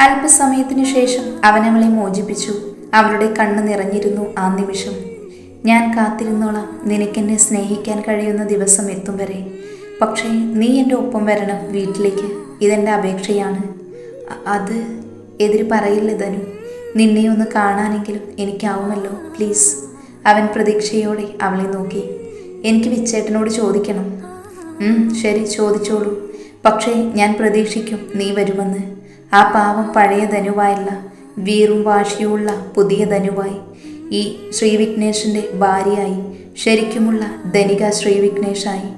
അല്പസമയത്തിനു ശേഷം അവനവളെ മോചിപ്പിച്ചു. അവളുടെ കണ്ണ് നിറഞ്ഞിരുന്നു ആ നിമിഷം. ഞാൻ കാത്തിരുന്നോളാം. നിനക്കെന്നെ സ്നേഹിക്കാൻ കഴിയുന്ന ദിവസം എത്തും വരെ. പക്ഷേ നീ എന്റെ ഒപ്പം വരണം വീട്ടിലേക്ക്. ഇതെന്റെ അപേക്ഷയാണ്. അത് എതിര് പറയില്ല ധനു? നിന്നെ ഒന്ന് കാണാനെങ്കിലും എനിക്കാവുമല്ലോ പ്ലീസ്. അവൻ പ്രതീക്ഷയോടെ അവളെ നോക്കി. എനിക്ക് വിച്ചേട്ടനോട് ചോദിക്കണം. ശരി ചോദിച്ചോളൂ. പക്ഷേ ഞാൻ പ്രതീക്ഷിക്കും നീ വരുമെന്ന്. ആ പാവം പഴയ ധനുവായല്ല വീറും വാശിയുമുള്ള പുതിയ ധനുവായി ഈ ശ്രീ വിഘ്നേഷിന്റെ ഭാര്യയായി ശരിക്കുമുള്ള ധനിക ശ്രീ വിഘ്നേഷായി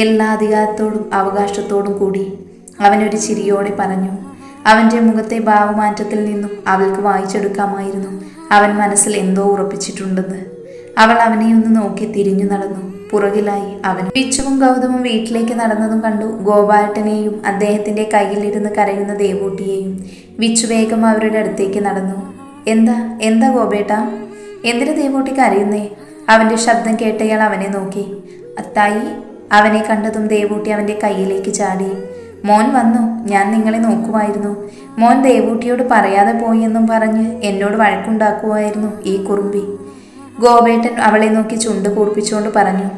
എല്ലാ അധികാരത്തോടും അവകാശത്തോടും കൂടി അവനൊരു ചിരിയോടെ പറഞ്ഞു അവന്റെ മുഖത്തെ ഭാവമാറ്റത്തിൽ നിന്നും അവൾക്ക് വായിച്ചെടുക്കാമായിരുന്നു. അവൻ മനസ്സിൽ എന്തോ ഉറപ്പിച്ചിട്ടുണ്ടെന്ന്. അവൾ അവനെ ഒന്ന് നോക്കി തിരിഞ്ഞു നടന്നു. പുറകിലായി. അവൻ പിച്ചുവും ഗൗതമും വീട്ടിലേക്ക് നടന്നതും കണ്ടു. ഗോപാലട്ടനെയും അദ്ദേഹത്തിന്റെ കയ്യിലിരുന്ന് കരയുന്ന ദേവൂട്ടിയെയും വിച്ചു വേഗം അവരുടെ അടുത്തേക്ക് നടന്നു. എന്താ? എന്താ ഗോപേട്ട? എന്തിനു ദേവൂട്ടി കരയുന്നേ? അവന്റെ ശബ്ദം കേട്ടയാൾ അവനെ നോക്കി. അത്തായി അവനെ കണ്ടതും ദേവൂട്ടി അവന്റെ കയ്യിലേക്ക് ചാടി. മോൻ വന്നു. ഞാൻ നിങ്ങളെ നോക്കുമായിരുന്നു. മോൻ ദേവൂട്ടിയോട് പറയാതെ പോയി എന്നും പറഞ്ഞ് എന്നോട് വഴക്കുണ്ടാക്കുമായിരുന്നു ഈ കുറുമ്പി. ഗോപേട്ടൻ അവളെ നോക്കി ചുണ്ട് കൂർപ്പിച്ചുകൊണ്ട് പറഞ്ഞു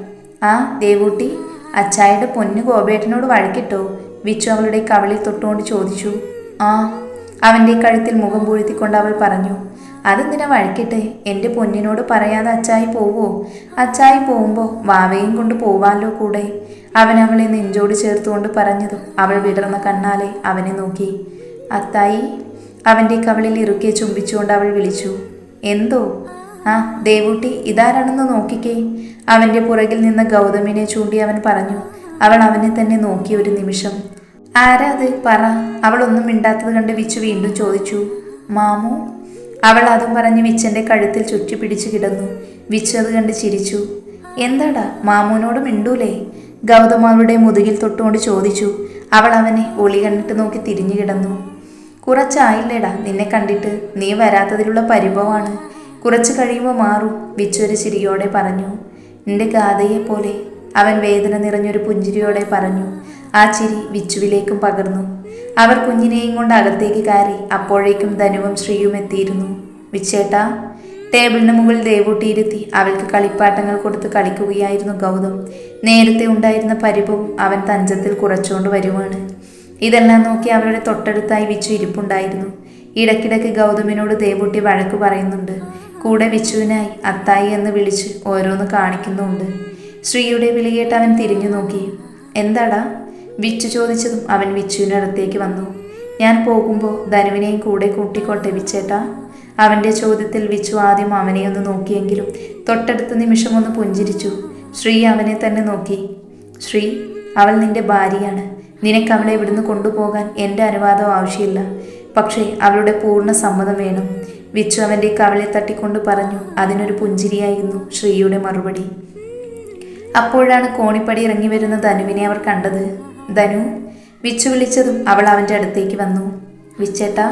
ആ ദേവൂട്ടി അച്ചായുടെ പൊന്നു ഗോപേട്ടനോട് വഴക്കിട്ടോ? വിച്ചു അവളുടെ കവളിൽ തൊട്ടുകൊണ്ട് ചോദിച്ചു ആ. അവന്റെ കഴുത്തിൽ മുഖം പൂഴ്ത്തിക്കൊണ്ട് അവൾ പറഞ്ഞു അതെന്തിനാ വഴക്കിട്ടെ? എന്റെ പൊന്നിനോട് പറയാതെ അച്ചായി പോവോ? അച്ചായി പോകുമ്പോൾ വാവയും കൊണ്ട് പോവാലോ കൂടെ? അവൻ അവളെ നെഞ്ചോട് ചേർത്തുകൊണ്ട് പറഞ്ഞതും അവൾ വിടർന്ന കണ്ണാലെ അവനെ നോക്കി. അത്തായി അവന്റെ കവളിൽ ഇറുക്കെ ചുംബിച്ചുകൊണ്ട് അവൾ വിളിച്ചു എന്തോ? ആ ദേവൂട്ടി ഇതാരാണെന്ന് നോക്കിക്കേ. അവന്റെ പുറകിൽ നിന്ന് ഗൗതമിനെ ചൂണ്ടി അവൻ പറഞ്ഞു അവൾ അവനെ തന്നെ നോക്കി ഒരു നിമിഷം. ആരാ അത്? പറ. അവൾ ഒന്നും മിണ്ടാത്തത് കണ്ട് വിച്ചു വീണ്ടും ചോദിച്ചു മാമു? അവൾ അതും പറഞ്ഞ് വിച്ചന്റെ കഴുത്തിൽ ചുറ്റി പിടിച്ചു കിടന്നു. വിച്ചു അത് കണ്ട് ചിരിച്ചു എന്താടാ? മാമുവിനോട് മിണ്ടൂലേ? ഗൗതം മുതുകിൽ തൊട്ടുകൊണ്ട് ചോദിച്ചു അവൾ അവനെ ഒളി കണ്ടിട്ട് നോക്കി തിരിഞ്ഞു കിടന്നു. കുറച്ചായില്ലേടാ നിന്നെ കണ്ടിട്ട്? നീ വരാത്തതിലുള്ള പരിഭവമാണ്. കുറച്ച് കഴിയുമ്പോൾ മാറും വിച്ചൊരു ചിരിയോടെ പറഞ്ഞു. എന്റെ ഗാഥയെപ്പോലെ പോലെ അവൻ വേദന നിറഞ്ഞൊരു പുഞ്ചിരിയോടെ പറഞ്ഞു. ആ ചിരി വിച്ചുവിലേക്കും പകർന്നു. അവർ കുഞ്ഞിനെയും കൊണ്ട് അകത്തേക്ക് കയറി അപ്പോഴേക്കും ധനുവും ശ്രീയും എത്തിയിരുന്നു. വിച്ചേട്ടാ ടേബിളിന് മുകളിൽ ദേവൂട്ടിയിരുത്തി അവൾക്ക് കളിപ്പാട്ടങ്ങൾ കൊടുത്ത് കളിക്കുകയായിരുന്നു ഗൗതം. നേരത്തെ ഉണ്ടായിരുന്ന പരിഭവും അവൻ തഞ്ചത്തിൽ കുറച്ചുകൊണ്ട് വരുവാണ്. ഇതെല്ലാം നോക്കി അവരുടെ തൊട്ടടുത്തായി വിച്ചു ഇരിപ്പുണ്ടായിരുന്നു. ഇടയ്ക്കിടയ്ക്ക് ഗൗതമിനോട് ദേവൂട്ടി വഴക്ക് പറയുന്നുണ്ട്. കൂടെ വിച്ചുവിനായി അത്തായി എന്ന് വിളിച്ച് ഓരോന്ന് കാണിക്കുന്നുമുണ്ട്. ശ്രീയുടെ വിലയേട്ട് അവൻ തിരിഞ്ഞു നോക്കി. എന്താടാ? വിച്ചു ചോദിച്ചതും അവൻ വിച്ചുവിന്റെ അടുത്തേക്ക് വന്നു. ഞാൻ പോകുമ്പോൾ ധനുവിനെയും കൂടെ കൂട്ടിക്കോട്ടെ വിച്ചേട്ടാ? അവന്റെ ചോദ്യത്തിൽ വിച്ചു ആദ്യം അവനെ ഒന്ന് നോക്കിയെങ്കിലും തൊട്ടടുത്ത നിമിഷം ഒന്ന് പുഞ്ചിരിച്ചു. ശ്രീ അവനെ തന്നെ നോക്കി. ശ്രീ അവൾ നിന്റെ ഭാര്യയാണ്. നിനക്ക് അവളെ ഇവിടുന്ന് കൊണ്ടുപോകാൻ എന്റെ അനുവാദം ആവശ്യമില്ല. പക്ഷേ അവളുടെ പൂർണ സമ്മതം വേണം. വിച്ചു അവന്റെ കവളെ തട്ടിക്കൊണ്ട് പറഞ്ഞു അതിനൊരു പുഞ്ചിരിയായിരുന്നു ശ്രീയുടെ മറുപടി. അപ്പോഴാണ് കോണിപ്പടി ഇറങ്ങി വരുന്ന ധനുവിനെ അവർ കണ്ടത്. ധനു വിച്ചു വിളിച്ചതും അവൾ അവന്റെ അടുത്തേക്ക് വന്നു. വിച്ചേട്ടാ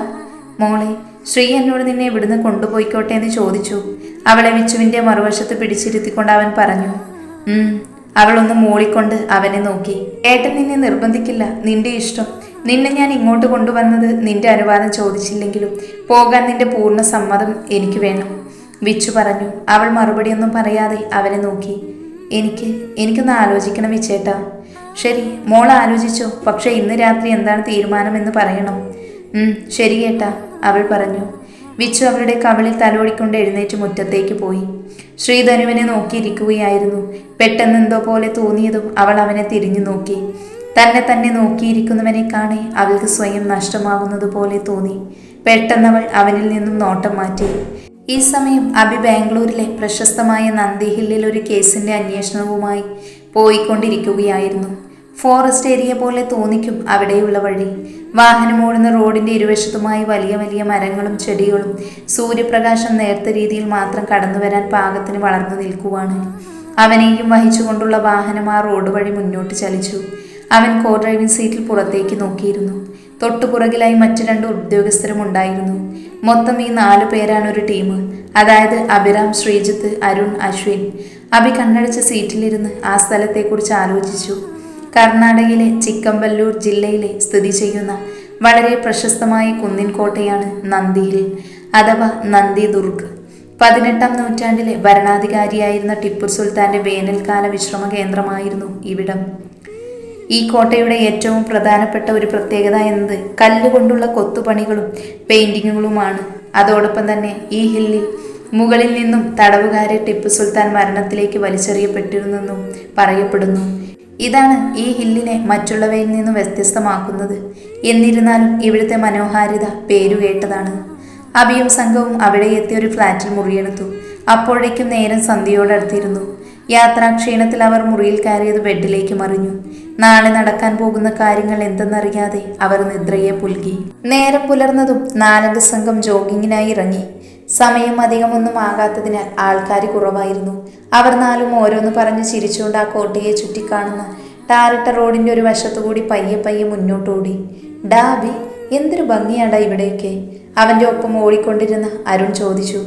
മോളെ ശ്രീ എന്നോട് നിന്നെ ഇവിടുന്ന് കൊണ്ടുപോയിക്കോട്ടെ എന്ന് ചോദിച്ചു. അവളെ വിച്ചുവിന്റെ മറുവശത്ത് പിടിച്ചിരുത്തിക്കൊണ്ട് അവൻ പറഞ്ഞു അവളൊന്ന് മൂളിക്കൊണ്ട് അവനെ നോക്കി. ഏട്ടൻ നിന്നെ നിർബന്ധിക്കില്ല നിന്റെ ഇഷ്ടം. നിന്നെ ഞാൻ ഇങ്ങോട്ട് കൊണ്ടുവന്നത് നിന്റെ അനുവാദം ചോദിച്ചില്ലെങ്കിലും പോകാൻ നിന്റെ പൂർണ സമ്മതം എനിക്ക് വേണം. വിച്ചു പറഞ്ഞു. അവൾ മറുപടിയൊന്നും പറയാതെ അവനെ നോക്കി. എനിക്ക് എനിക്കൊന്ന് ആലോചിക്കണം വിച്ചേട്ടാ. ശരി മോൾ ആലോചിച്ചോ. പക്ഷേ ഇന്ന് രാത്രി എന്താണ് തീരുമാനമെന്ന് പറയണം. ശരി കേട്ടാ അവൾ പറഞ്ഞു. വിച്ചു അവളുടെ കവിളിൽ തലോടിക്കൊണ്ട് എഴുന്നേറ്റ് മുറ്റത്തേക്ക് പോയി. ശ്രീധനുവിനെ നോക്കിയിരിക്കുകയായിരുന്നു. പെട്ടെന്ന് എന്തോ പോലെ തോന്നിയതും അവൾ അവനെ തിരിഞ്ഞു നോക്കി. തന്നെ തന്നെ നോക്കിയിരിക്കുന്നവനെ കാണെ അവൾക്ക് സ്വയം നഷ്ടമാകുന്നത് പോലെ തോന്നി. പെട്ടെന്നവൾ അവനിൽ നിന്നും നോട്ടം മാറ്റി. ഈ സമയം അബി ബാംഗ്ലൂരിലെ പ്രശസ്തമായ നന്ദി ഹില്ലിൽ ഒരു കേസിന്റെ അന്വേഷണവുമായി പോയിക്കൊണ്ടിരിക്കുകയായിരുന്നു. ഫോറസ്റ്റ് ഏരിയ പോലെ തോന്നിക്കും അവിടെയുള്ള വഴി. വാഹനമോടുന്ന റോഡിന്റെ ഇരുവശത്തുമായി വലിയ വലിയ മരങ്ങളും ചെടികളും സൂര്യപ്രകാശം നേർത്ത രീതിയിൽ മാത്രം കടന്നു വരാൻ പാകത്തിന് വളർന്നു നിൽക്കുവാണ്. അവനെയും വഹിച്ചുകൊണ്ടുള്ള വാഹനം ആ റോഡ് വഴി മുന്നോട്ട് ചലിച്ചു. അവൻ കോ ഡ്രൈവിംഗ് സീറ്റിൽ പുറത്തേക്ക് നോക്കിയിരുന്നു. തൊട്ടുപുറകിലായി മറ്റു രണ്ട് ഉദ്യോഗസ്ഥരും ഉണ്ടായിരുന്നു. മൊത്തം ഈ നാലു പേരാണ് ഒരു ടീം. അതായത് അഭിറാം ശ്രീജിത്ത് അരുൺ അശ്വിൻ. അഭി കണ്ണടച്ച സീറ്റിലിരുന്ന് ആ സ്ഥലത്തെക്കുറിച്ച് ആലോചിച്ചു. കർണാടകയിലെ ചിക്കമ്പല്ലൂർ ജില്ലയിലെ സ്ഥിതി ചെയ്യുന്ന വളരെ പ്രശസ്തമായ കുന്നിൻ കോട്ടയാണ് അഥവാ നന്ദി ദുർഗ് പതിനെട്ടാം നൂറ്റാണ്ടിലെ ഭരണാധികാരിയായിരുന്ന ടിപ്പു സുൽത്താന്റെ വേനൽക്കാല വിശ്രമ കേന്ദ്രമായിരുന്നു ഇവിടം. ഈ കോട്ടയുടെ ഏറ്റവും പ്രധാനപ്പെട്ട ഒരു പ്രത്യേകത എന്നത് കല്ലുകൊണ്ടുള്ള കൊത്തുപണികളും പെയിന്റിങ്ങുകളുമാണ്. അതോടൊപ്പം തന്നെ ഈ ഹില്ലിൽ മുകളിൽ നിന്നും തടവുകാരെ ടിപ്പു സുൽത്താൻ മരണത്തിലേക്ക് വലിച്ചെറിയപ്പെട്ടിരുന്നെന്നും പറയപ്പെടുന്നു. ഇതാണ് ഈ ഹില്ലിനെ മറ്റുള്ളവയിൽ നിന്നും വ്യത്യസ്തമാക്കുന്നത്. എന്നിരുന്നാലും ഇവിടുത്തെ മനോഹാരിത പേരുകേട്ടതാണ്. അബിയും സംഘവും അവിടെ എത്തിയ ഒരു ഫ്ലാറ്റിൽ മുറിയെടുത്തു. അപ്പോഴേക്കും നേരം സന്ധ്യയോടടുത്തിരുന്നു. യാത്രാക്ഷീണത്തിൽ അവർ മുറിയിൽ കയറിയത് ബെഡിലേക്ക് മറിഞ്ഞു. നാളെ നടക്കാൻ പോകുന്ന കാര്യങ്ങൾ എന്തെന്നറിയാതെ അവർ നിദ്രയെ പുൽകി. നേരം പുലർന്നതും നാലംഗ സംഘം ജോഗിങ്ങിനായി ഇറങ്ങി. സമയം അധികമൊന്നും ആകാത്തതിനാൽ ആൾക്കാർ കുറവായിരുന്നു. അവർ നാലും ഓരോന്ന് പറഞ്ഞ് ചിരിച്ചുകൊണ്ട് ആ കോട്ടയെ ചുറ്റിക്കാണുന്ന ടാറിട്ട റോഡിന്റെ ഒരു വശത്തുകൂടി പയ്യെ പയ്യെ മുന്നോട്ടോടി. ഡാബി എന്തൊരു ഭംഗിയാടാ ഇവിടെയൊക്കെ. അവന്റെ ഒപ്പം ഓടിക്കൊണ്ടിരുന്ന അരുൺ ചോദിച്ചു.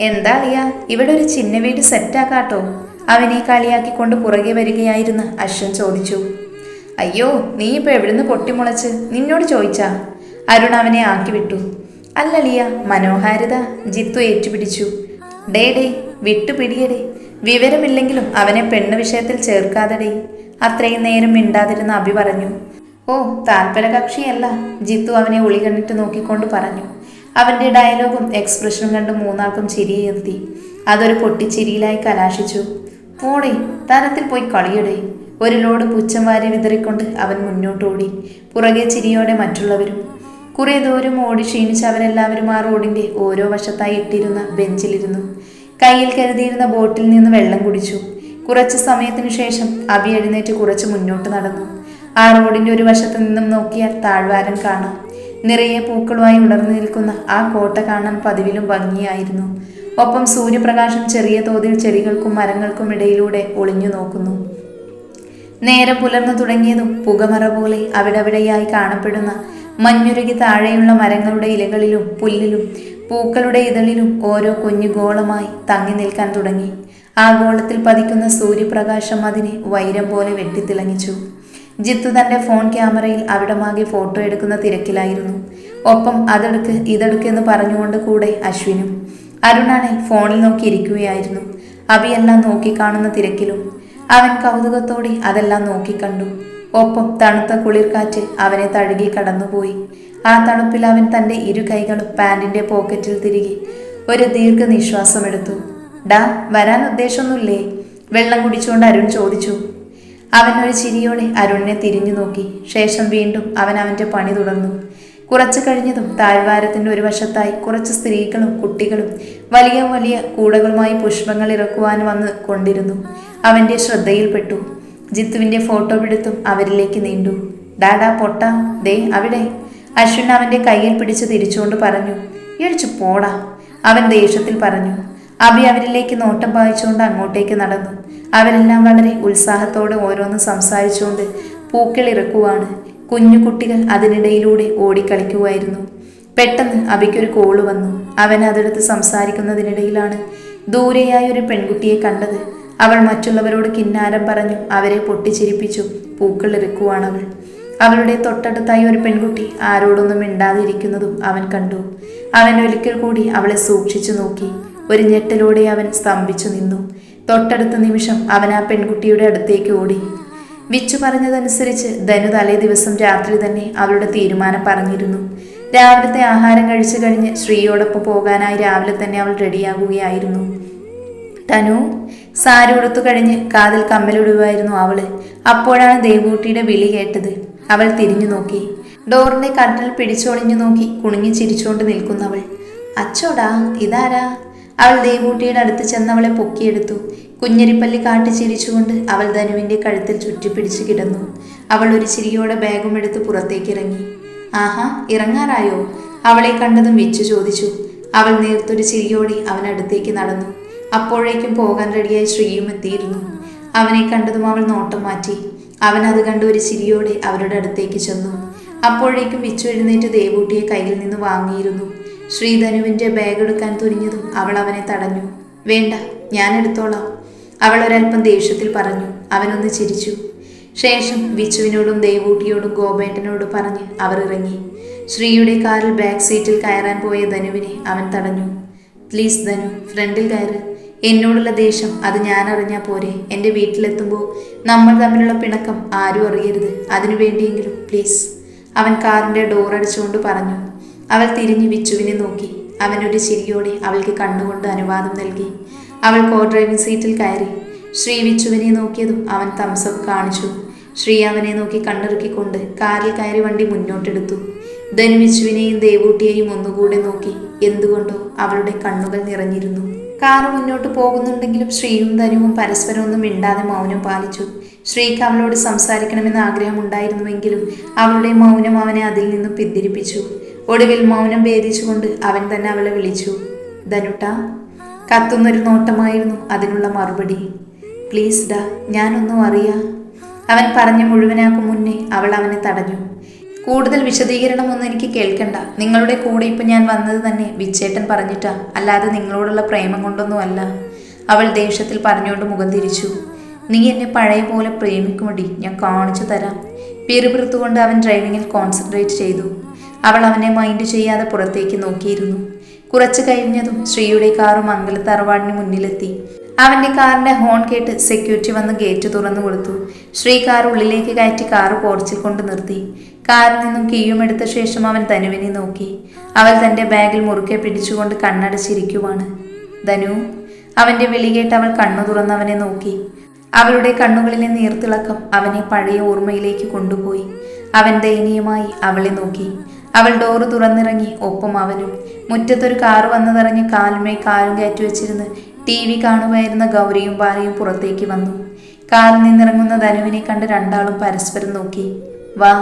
എന്താ അറിയാ ഇവിടെ ഒരു ചിന്ന വീട് സെറ്റാക്കാട്ടോ അവനെ കളിയാക്കിക്കൊണ്ട് പുറകെ വരികയായിരുന്ന അശ്വൻ ചോദിച്ചു. അയ്യോ നീ ഇപ്പൊ എവിടുന്ന് പൊട്ടിമുളച്ച് നിന്നോട് ചോദിച്ചാ. അരുൺ അവനെ ആക്കി വിട്ടു. അല്ലളിയ മനോഹാരിത ജിത്തു ഏറ്റുപിടിച്ചു. ഡേ ഡേ വിട്ടുപിടിയടേ. വിവരമില്ലെങ്കിലും അവനെ പെണ്ണ് വിഷയത്തിൽ ചേർക്കാതെടേ. അത്രയും നേരം മിണ്ടാതിരുന്ന അഭി പറഞ്ഞു. ഓ താല്പര്യകക്ഷിയല്ല ജിത്തു അവനെ ഒളി കണ്ടിട്ട് നോക്കിക്കൊണ്ട് പറഞ്ഞു. അവന്റെ ഡയലോഗും എക്സ്പ്രഷനും കണ്ട് മൂന്നാൾക്കും ചിരിയെത്തി അതൊരു പൊട്ടിച്ചിരിയിലായി കലാശിച്ചു. പോടേ തരത്തിൽ പോയി കളിയടേ. ഒരു ലോഡ് പുച്ഛം വാരി വിതറിക്കൊണ്ട് അവൻ മുന്നോട്ടോടി. പുറകെ ചിരിയോടെ മറ്റുള്ളവരും. കുറെ ദൂരം ഓടി ക്ഷീണിച്ച് അവരെല്ലാവരും ആ റോഡിന്റെ ഓരോ വശത്തായി ഇട്ടിരുന്ന ബെഞ്ചിലിരുന്നു. കയ്യിൽ കരുതിയിരുന്ന ബോട്ടിൽ നിന്ന് വെള്ളം കുടിച്ചു. കുറച്ച് സമയത്തിനു ശേഷം അബി എഴുന്നേറ്റ് കുറച്ച് മുന്നോട്ട് നടന്നു. ആ റോഡിന്റെ ഒരു വശത്ത് നിന്നും നോക്കിയാൽ താഴ്വാരം കാണാം. നിറയെ പൂക്കളുമായി ഉണർന്നു നിൽക്കുന്ന ആ കോട്ട കാണാൻ പതിവിലും ഭംഗിയായിരുന്നു. ഒപ്പം സൂര്യപ്രകാശം ചെറിയ തോതിൽ ചെടികൾക്കും മരങ്ങൾക്കും ഇടയിലൂടെ ഒളിഞ്ഞു നോക്കുന്നു. നേരം പുലർന്നു തുടങ്ങിയതും പുകമറ പോലെ അവിടവിടെയായി കാണപ്പെടുന്ന മഞ്ഞുരുകി താഴെയുള്ള മരങ്ങളുടെ ഇലകളിലും പുല്ലിലും പൂക്കളുടെ ഇതളിലും ഓരോ കുഞ്ഞു ഗോളമായി തങ്ങി നിൽക്കാൻ തുടങ്ങി. ആ ഗോളത്തിൽ പതിക്കുന്ന സൂര്യപ്രകാശം അതിനെ വൈരം പോലെ വെട്ടിത്തിളങ്ങിച്ചു. ജിത്തു തന്റെ ഫോൺ ക്യാമറയിൽ അവിടമാകെ ഫോട്ടോ എടുക്കുന്ന തിരക്കിലായിരുന്നു. ഒപ്പം അതെടുക്ക് ഇതെടുക്കെന്ന് പറഞ്ഞുകൊണ്ട് കൂടെ അശ്വിനും. അരുണാണെ ഫോണിൽ നോക്കി ഇരിക്കുകയായിരുന്നു അഭിയെല്ലാം നോക്കിക്കാണുന്ന തിരക്കിലും അവൻ കൗതുകത്തോടെ അതെല്ലാം നോക്കിക്കണ്ടു ഒപ്പം തണുത്ത കുളിർക്കാറ്റ് അവനെ തഴുകി കടന്നുപോയി. ആ തണുപ്പിൽ അവൻ തന്റെ ഇരു കൈകളും പാൻറിന്റെ പോക്കറ്റിൽ തിരികെ ഒരു ദീർഘ നിശ്വാസമെടുത്തു ഡാ വരാൻ ഉദ്ദേശമൊന്നുമില്ലേ? വെള്ളം കുടിച്ചുകൊണ്ട് അരുൺ ചോദിച്ചു. അവൻ ഒരു ചിരിയോടെ അരുണിനെ തിരിഞ്ഞു നോക്കി. ശേഷം വീണ്ടും അവൻ അവന്റെ പണി തുടർന്നു. കുറച്ചു കഴിഞ്ഞതും താഴ്വാരത്തിന്റെ ഒരു വശത്തായി കുറച്ച് സ്ത്രീകളും കുട്ടികളും വലിയ വലിയ കൂടകളുമായി പുഷ്പങ്ങൾ ഇറക്കുവാൻ വന്ന് കൊണ്ടിരുന്നു. അവന്റെ ശ്രദ്ധയിൽപ്പെട്ടു. ജിത്തുവിന്റെ ഫോട്ടോ എടുത്തും അവരിലേക്ക് നീണ്ടു. ഡാഡാ പൊട്ട. ദേ അവിടെ. അശ്വിൻ അവന്റെ കയ്യിൽ പിടിച്ച് തിരിച്ചുകൊണ്ട് പറഞ്ഞു ഇടിച്ചു പോടാ. അവൻ ദേഷ്യത്തിൽ പറഞ്ഞു അബി അവരിലേക്ക് നോട്ടം പായിച്ചുകൊണ്ട് അങ്ങോട്ടേക്ക് നടന്നു. അവരെല്ലാം വളരെ ഉത്സാഹത്തോടെ ഓരോന്ന് സംസാരിച്ചുകൊണ്ട് പൂക്കൾ ഇറക്കുവാണ്. കുഞ്ഞു കുട്ടികൾ അതിനിടയിലൂടെ ഓടിക്കളിക്കുമായിരുന്നു പെട്ടെന്ന് അബിക്കൊരു കോൾ വന്നു. അവൻ അതെടുത്ത് സംസാരിക്കുന്നതിനിടയിലാണ് ദൂരെയായ ഒരു പെൺകുട്ടിയെ കണ്ടത്. അവൾ മറ്റുള്ളവരോട് കിന്നാരം പറഞ്ഞു അവരെ പൊട്ടിച്ചിരിപ്പിച്ചു. പൂക്കൾ ഇറക്കുവാണ് അവൾ അവളുടെ തൊട്ടടുത്തായി ഒരു പെൺകുട്ടി ആരോടൊന്നും മിണ്ടാതിരിക്കുന്നതും അവൻ കണ്ടു. അവൻ ഒരിക്കൽ കൂടി അവളെ സൂക്ഷിച്ചു നോക്കി. ഒരു ഞെട്ടലോടെ അവൻ സ്തംഭിച്ചു നിന്നു. തൊട്ടടുത്ത നിമിഷം അവൻ ആ പെൺകുട്ടിയുടെ അടുത്തേക്ക് ഓടി. വിച്ചു പറഞ്ഞതനുസരിച്ച് ധനു തലേ ദിവസം രാത്രി തന്നെ അവളുടെ തീരുമാനം പറഞ്ഞിരുന്നു. രാവിലത്തെ ആഹാരം കഴിച്ചു കഴിഞ്ഞ് ശ്രീയോടൊപ്പം പോകാനായി രാവിലെ തന്നെ അവൾ റെഡിയാകുകയായിരുന്നു. തനു സാരി ഉടുത്തു കഴിഞ്ഞ് കാതിൽ കമ്മലിടുകയായിരുന്നു അവൾ. അപ്പോഴാണ് ദേവൂട്ടിയുടെ വിളി കേട്ടത്. അവൾ തിരിഞ്ഞു നോക്കി. ഡോറിന്റെ കട്ടിൽ പിടിച്ചൊളിഞ്ഞു നോക്കി കുണിഞ്ഞു ചിരിച്ചുകൊണ്ട് നിൽക്കുന്നവൾ. അച്ചോടാ ഇതാരാ? അവൾ ദേവൂട്ടിയുടെ അടുത്ത് ചെന്നവളെ പൊക്കിയെടുത്തു. കുഞ്ഞരിപ്പല്ലി കാട്ടി ചിരിച്ചുകൊണ്ട് അവൾ ധനുവിന്റെ കഴുത്തിൽ ചുറ്റിപ്പിടിച്ച് കിടന്നു. അവൾ ഒരു ചിരിയോടെ ബാഗും എടുത്ത് പുറത്തേക്ക് ഇറങ്ങി ആഹാ ഇറങ്ങാറായോ? അവളെ കണ്ടതും വെച്ചു ചോദിച്ചു. അവൾ നേർത്തൊരു ചിരിയോടെ അവനടുത്തേക്ക് നടന്നു. അപ്പോഴേക്കും പോകാൻ റെഡിയായി ശ്രീയും എത്തിയിരുന്നു. അവനെ കണ്ടതും അവൾ നോട്ടം മാറ്റി. അവൻ അത് കണ്ട് ഒരു ചിരിയോടെ അവരുടെ അടുത്തേക്ക് ചെന്നു. അപ്പോഴേക്കും വിച്ചു എഴുന്നേറ്റ് ദേവൂട്ടിയെ കയ്യിൽ നിന്ന് വാങ്ങിയിരുന്നു. ശ്രീധനുവിന്റെ ബാഗ് എടുക്കാൻ തുനിഞ്ഞതും അവൾ അവനെ തടഞ്ഞു. വേണ്ട ഞാൻ എടുത്തോളാം. അവൾ ഒരൽപ്പം ദേഷ്യത്തിൽ പറഞ്ഞു അവനൊന്ന് ചിരിച്ചു. ശേഷം വിച്ചുവിനോടും ദേവൂട്ടിയോടും ഗോപേട്ടനോടും പറഞ്ഞ് അവർ ഇറങ്ങി. ശ്രീയുടെ കാറിൽ ബാക്ക് സീറ്റിൽ കയറാൻ പോയ ധനുവിനെ അവൻ തടഞ്ഞു. പ്ലീസ് ധനു ഫ്രണ്ടിൽ കയറ്. എന്നോടുള്ള ദേഷ്യം അത് ഞാൻ അറിഞ്ഞാൽ പോരെ. എന്റെ വീട്ടിലെത്തുമ്പോൾ നമ്മൾ തമ്മിലുള്ള പിണക്കം ആരും അറിയരുത്. അതിനു വേണ്ടിയെങ്കിലും പ്ലീസ്. അവൻ കാറിന്റെ ഡോർ അടിച്ചുകൊണ്ട് പറഞ്ഞു. അവൾ തിരിഞ്ഞ് വിച്ചുവിനെ നോക്കി. അവനൊരു ചിരിയോടെ അവൾക്ക് കണ്ണുകൊണ്ട് അനുവാദം നൽകി. അവൾ കോ ഡ്രൈവിംഗ് സീറ്റിൽ കയറി. ശ്രീ വിച്ചുവിനെ നോക്കിയതും അവൻ തംസപ്പ് കാണിച്ചു. ശ്രീ അവനെ നോക്കി കണ്ണിറുക്കിക്കൊണ്ട് കാറിൽ കയറി വണ്ടി മുന്നോട്ടെടുത്തു. ധനു വിച്ചുവിനെയും ദേവൂട്ടിയെയും ഒന്നുകൂടെ നോക്കി എന്തുകൊണ്ടോ അവളുടെ കണ്ണുകൾ നിറഞ്ഞിരുന്നു. കാറ് മുന്നോട്ട് പോകുന്നുണ്ടെങ്കിലും ശ്രീയും ധനുവും പരസ്പരം ഒന്നും മിണ്ടാതെ മൗനം പാലിച്ചു. ശ്രീക്ക് അവളോട് സംസാരിക്കണമെന്ന് ആഗ്രഹമുണ്ടായിരുന്നുവെങ്കിലും അവളുടെ മൗനം അവനെ അതിൽ നിന്നും പിന്തിരിപ്പിച്ചു. ഒടുവിൽ മൗനം ഭേദിച്ചുകൊണ്ട് അവൻ തന്നെ അവളെ വിളിച്ചു. ധനുട്ട കത്തുന്നൊരു നോട്ടമായിരുന്നു അതിനുള്ള മറുപടി. പ്ലീസ് ഡാ ഞാനൊന്നും അറിയാ. അവൻ പറഞ്ഞു മുഴുവനാക്കും മുന്നേ അവൾ അവനെ തടഞ്ഞു. കൂടുതൽ വിശദീകരണമൊന്നും എനിക്ക് കേൾക്കണ്ട. നിങ്ങളുടെ കൂടെ ഇപ്പം ഞാൻ വന്നത് തന്നെ വിച്ചേട്ടൻ പറഞ്ഞിട്ടാ. അല്ലാതെ നിങ്ങളോടുള്ള പ്രേമം കൊണ്ടൊന്നുമല്ല. അവൾ ദേഷ്യത്തിൽ പറഞ്ഞുകൊണ്ട് മുഖം തിരിച്ചു. നീ എന്നെ പഴയ പോലെ പ്രേമിക്കുമടി. ഞാൻ കാണിച്ചു തരാം. പിറുപിറുത്തുകൊണ്ട് അവൻ ഡ്രൈവിങ്ങിൽ കോൺസെൻട്രേറ്റ് ചെയ്തു. അവൾ അവനെ മൈൻഡ് ചെയ്യാതെ പുറത്തേക്ക് നോക്കിയിരുന്നു. കുറച്ചു കഴിഞ്ഞതും ശ്രീയുടെ കാറും മംഗലത്ത് തറവാടിന് മുന്നിലെത്തി. അവന്റെ കാറിന്റെ ഹോൺ കേട്ട് സെക്യൂരിറ്റി വന്ന് ഗേറ്റ് തുറന്നു കൊടുത്തു. ശ്രീ കാർ ഉള്ളിലേക്ക് കയറ്റി കാറ് പോർച്ചിൽ കൊണ്ട് നിർത്തി. കാറിൽ നിന്നും കീയും എടുത്ത ശേഷം അവൻ ധനുവിനെ നോക്കി. അവൾ തന്റെ ബാഗിൽ മുറുക്കെ പിടിച്ചുകൊണ്ട് കണ്ണടച്ചിരിക്കുവാണ്. ധനു അവന്റെ വിളി കേട്ട് അവൾ കണ്ണു തുറന്നവനെ നോക്കി. അവളുടെ കണ്ണുകളിലെ നീർത്തിളക്കം അവനെ പഴയ ഓർമ്മയിലേക്ക് കൊണ്ടുപോയി. അവൻ ദയനീയമായി അവളെ നോക്കി. അവൾ ഡോറ് തുറന്നിറങ്ങി ഒപ്പം അവനും. മുറ്റത്തൊരു കാറ് വന്നതറിഞ്ഞ് കാലുമേ കാലും കയറ്റി വെച്ചിരുന്ന് ടി വി കാണുമായിരുന്ന ഗൗരിയും ബാലയും പുറത്തേക്ക് വന്നു. കാറിൽ നിന്നിറങ്ങുന്ന ധനുവിനെ കണ്ട് രണ്ടാളും പരസ്പരം നോക്കി. വാ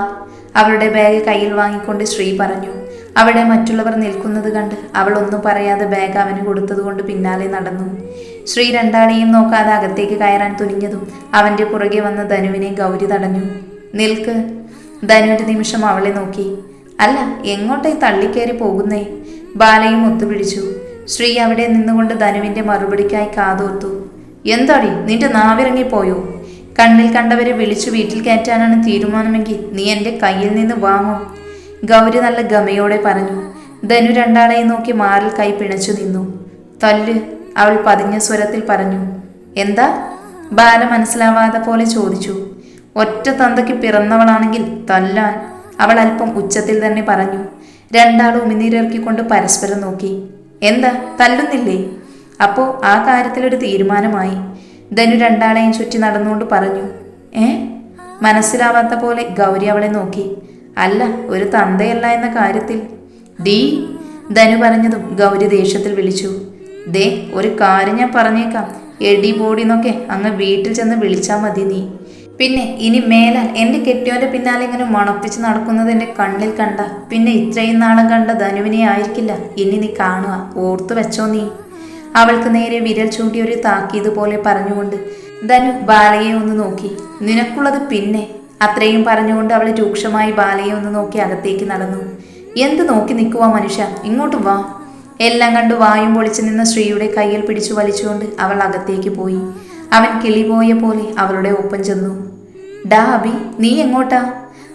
അവളുടെ ബാഗ് കയ്യിൽ വാങ്ങിക്കൊണ്ട് ശ്രീ പറഞ്ഞു. അവിടെ മറ്റുള്ളവർ നിൽക്കുന്നത് കണ്ട് അവൾ ഒന്നും പറയാതെ ബാഗ് അവന് കൊടുത്തതുകൊണ്ട് പിന്നാലെ നടന്നു. ശ്രീ രണ്ടാളെയും നോക്കാതെ അകത്തേക്ക് കയറാൻ തുനിഞ്ഞതും അവന്റെ പുറകെ വന്ന ധനുവിനെ ഗൗരി തടഞ്ഞു. നിൽക്ക് ധനു ഒരു നിമിഷം അവളെ നോക്കി. അല്ല എങ്ങോട്ടേ തള്ളിക്കയറി പോകുന്നേ? ബാലയും ഒത്തുപിടിച്ചു. ശ്രീ അവിടെ നിന്നുകൊണ്ട് ധനുവിന്റെ മറുപടിക്കായി കാതോർത്തു. എന്താടി നിന്റെ നാവിറങ്ങിപ്പോയോ? കണ്ണിൽ കണ്ടവരെ വിളിച്ചു വീട്ടിൽ കയറ്റാനാണ് തീരുമാനമെങ്കിൽ നീ എന്റെ കയ്യിൽ നിന്ന് വാങ്ങും. ഗൗരി നല്ല ഗമയോടെ പറഞ്ഞു. ധനു രണ്ടാളെയും നോക്കി മാറിൽ കൈ പിണച്ചു നിന്നു. തല്ല് അവൾ പതിഞ്ഞ സ്വരത്തിൽ പറഞ്ഞു. എന്താ? ബാല മനസ്സിലാവാതെ പോലെ ചോദിച്ചു. ഒറ്റ തന്തയ്ക്ക് പിറന്നവളാണെങ്കിൽ തല്ലാൻ. അവൾ അല്പം ഉച്ചത്തിൽ തന്നെ പറഞ്ഞു രണ്ടാളും ഉമിനീരിറക്കിക്കൊണ്ട് പരസ്പരം നോക്കി. എന്താ? തല്ലുന്നില്ലേ? അപ്പോൾ ആ കാര്യത്തിലൊരു തീരുമാനമായി. ധനു രണ്ടാളെയും ചുറ്റി നടന്നുകൊണ്ട് പറഞ്ഞു ഏ? മനസ്സിലാവാത്ത പോലെ ഗൗരി അവളെ നോക്കി. അല്ല ഒരു തന്തയല്ല എന്ന കാര്യത്തിൽ. ഡീ ധനു പറഞ്ഞതും ഗൗരി ദേഷ്യത്തിൽ വിളിച്ചു. ദേ ഒരു കാര്യം ഞാൻ പറഞ്ഞേക്കാം. എടി ബോഡിന്നൊക്കെ അങ്ങ് വീട്ടിൽ ചെന്ന് വിളിച്ചാൽ മതി നീ. പിന്നെ ഇനി മേലാൽ എന്റെ കെട്ടിയോന്റെ പിന്നാലെ ഇങ്ങനെ മണപ്പിച്ച് നടക്കുന്നത് എന്റെ കണ്ണിൽ കണ്ട പിന്നെ ഇത്രയും നാളും കണ്ട ധനുവിനെ ആയിരിക്കില്ല. ഇനി നീ കാണുക. ഓർത്തു വെച്ചോ നീ. അവൾക്ക് നേരെ വിരൽ ചൂണ്ടി ഒരു താക്കീത് പോലെ പറഞ്ഞുകൊണ്ട് ധനു ബാലയെ ഒന്ന് നോക്കി. നിനക്കുള്ളത് പിന്നെ. അത്രയും പറഞ്ഞുകൊണ്ട് അവൾ രൂക്ഷമായി ബാലയെ ഒന്ന് നോക്കി അകത്തേക്ക് നടന്നു. എന്ത് നോക്കി നിൽക്കുവാ മനുഷ്യ? ഇങ്ങോട്ട് വാ. എല്ലാം കണ്ടു വായും പൊളിച്ചു നിന്ന സ്ത്രീയുടെ കയ്യിൽ പിടിച്ചു വലിച്ചുകൊണ്ട് അവൾ അകത്തേക്ക് പോയി. അവൻ കിളി പോയ പോലെ അവളുടെ ഒപ്പം ചെന്നു. ഡാ അബി നീ എങ്ങോട്ടാ?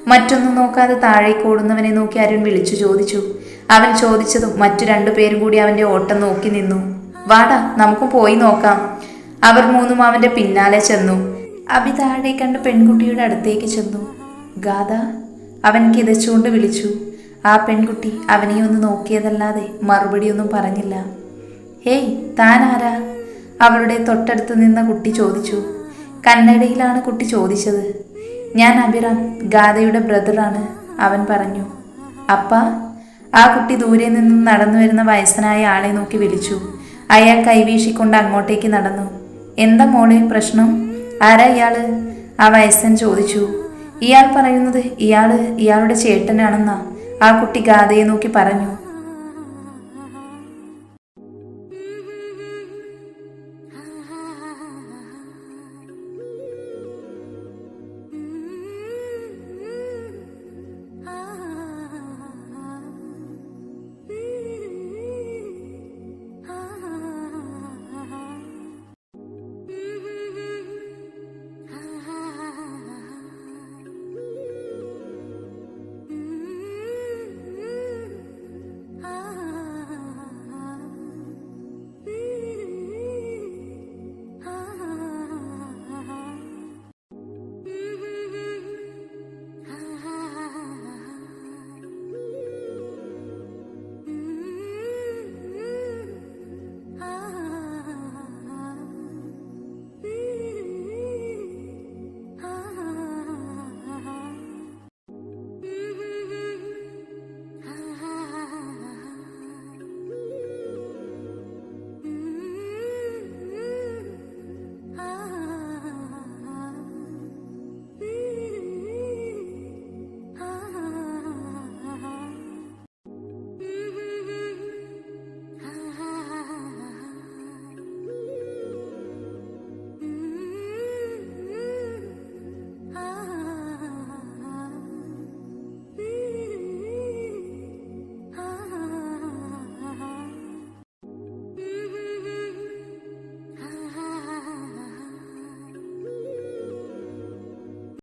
മറ്റൊന്നും നോക്കാതെ താഴേക്ക് ഓടുന്നവനെ നോക്കി അരുൺ വിളിച്ചു ചോദിച്ചു. അവൻ ചോദിച്ചതും മറ്റു രണ്ടു പേരും കൂടി അവന്റെ ഓട്ടം നോക്കി നിന്നു. വാടാ നമുക്ക് പോയി നോക്കാം. അവർ മൂന്നും അവന്റെ പിന്നാലെ ചെന്നു. അബി താഴെ കണ്ട് പെൺകുട്ടിയുടെ അടുത്തേക്ക് ചെന്നു. ഗാഥ അവൻ കിതച്ചുകൊണ്ട് വിളിച്ചു. ആ പെൺകുട്ടി അവനെ ഒന്ന് നോക്കിയതല്ലാതെ മറുപടിയൊന്നും പറഞ്ഞില്ല. ഹേയ് താൻ ആരാ? അവളുടെ തൊട്ടടുത്ത് നിന്ന കുട്ടി ചോദിച്ചു. കന്നഡയിലാണ് കുട്ടി ചോദിച്ചത്. ഞാൻ അഭിറാം ഗാഥയുടെ ബ്രദറാണ് അവൻ പറഞ്ഞു. അപ്പ ആ കുട്ടി ദൂരെ നിന്നും നടന്നു വരുന്ന വയസ്സനായ ആളെ നോക്കി വിളിച്ചു. അയാൾ കൈവീശിക്കൊണ്ട് അങ്ങോട്ടേക്ക് നടന്നു. എന്താ മോളെ പ്രശ്നം? ആരാ ഇയാൾ? ആ വയസ്സൻ ചോദിച്ചു. ഇയാൾ പറയുന്നത് ഇയാൾ ഇയാളുടെ ചേട്ടനാണെന്നാ. ആ കുട്ടി ഗാഥയെ നോക്കി പറഞ്ഞു.